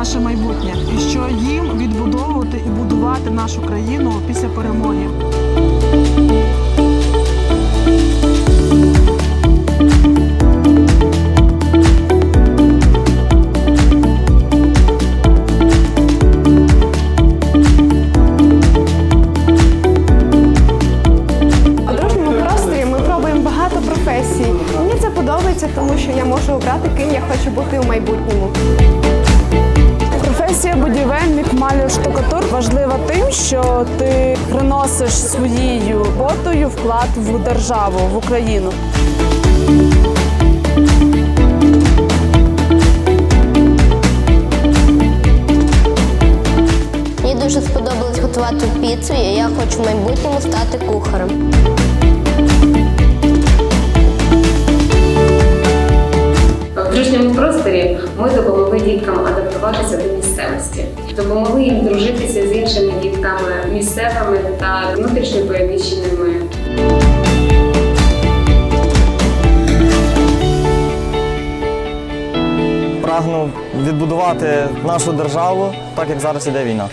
наше майбутнє, і що їм відбудовувати і будувати нашу країну після перемоги. Мені це подобається, тому що я можу обрати, ким я хочу бути у майбутньому. Штукатур важлива тим, що ти приносиш своєю роботою вклад в державу, в Україну. Мені дуже сподобалось готувати піцу, і я хочу в майбутньому стати кухарем. В дружньому просторі ми допомогли діткам адаптуватися до місцевості, допомогли їм дружитися з іншими дітками місцевими та внутрішньо переміщеними. Прагнув відбудувати нашу державу, так як зараз іде війна.